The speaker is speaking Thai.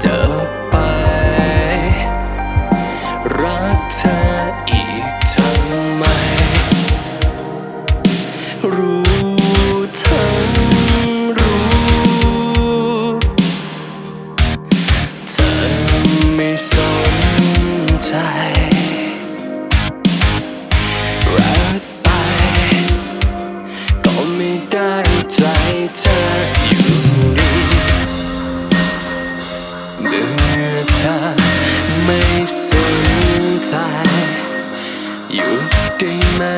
เธไป รักเธออีกทำไม รู้ทั้งรู้ เธอไม่สนใจ รักไป ก็ไม่ได้ใจเธอ รือเธอไม่สนใจอยู่ได้ไหม